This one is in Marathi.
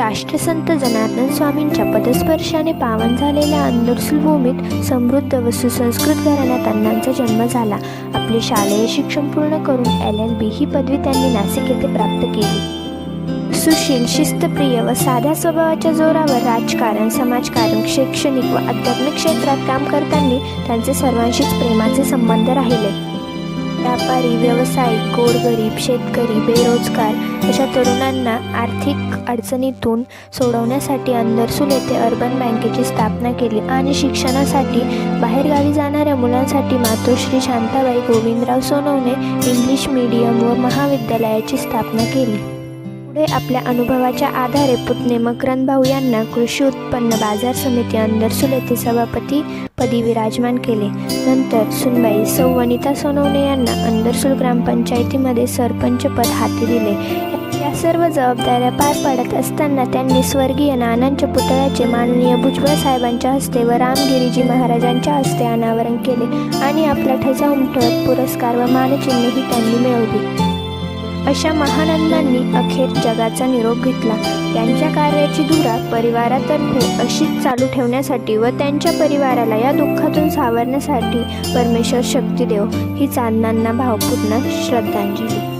राष्ट्रसंत जनार्दन स्वामींच्या पदस्पर्शाने पावन झालेल्या अंदरसूल भूमीत समृद्ध व सुसंस्कृत घराण्यात अण्णांचा जन्म झाला. आपले शालेय शिक्षण पूर्ण करून एल एल बी ही पदवी त्यांनी नाशिक येथे प्राप्त केली. सुशील शिस्तप्रिय व साध्या स्वभावाच्या जोरावर राजकारण समाजकारण शैक्षणिक व आध्यात्मिक क्षेत्रात काम करताना त्यांचे सर्वांशीच प्रेमाचे संबंध राहिले. व्यापारी व्यावसायिक गोरगरीब शेतकरी बेरोजगार अशा तरुणांना आर्थिक अडचणीतून सोडवण्यासाठी अंदरसूल येथे अर्बन बँकेची स्थापना केली आणि शिक्षणासाठी बाहेरगावी जाणाऱ्या मुलांसाठी मातोश्री शांताबाई गोविंदराव सोनवणे इंग्लिश मीडियम व महाविद्यालयाची स्थापना केली. पुढे आपल्या अनुभवाच्या आधारे पुतणे मकरंद भाऊ यांना कृषी उत्पन्न बाजार समिती अंदरसूल येथे सभापती पदी विराजमान केले. नंतर सुनबाई सौ वनिता सोनवणे यांना अंदरसूल ग्रामपंचायतीमध्ये सरपंच पद हाती दिले. या सर्व जबाबदाऱ्या पार पाडत असताना त्यांनी स्वर्गीय नानांच्या पुतळ्याचे माननीय भुजबळ साहेबांच्या हस्ते व रामगिरीजी महाराजांच्या हस्ते अनावरण केले आणि आपला ठसा उमटवत पुरस्कार व मानचिन्हही त्यांनी मिळवली. अशा महानंदांनी अखेर जगाचा निरोप घेतला. त्यांच्या कार्याची धुरा परिवारातर्फे अशीच चालू ठेवण्यासाठी व त्यांच्या परिवाराला या दुःखातून सावरण्यासाठी परमेश्वर शक्ती देव ही चांदणांना भावपूर्ण श्रद्धांजली.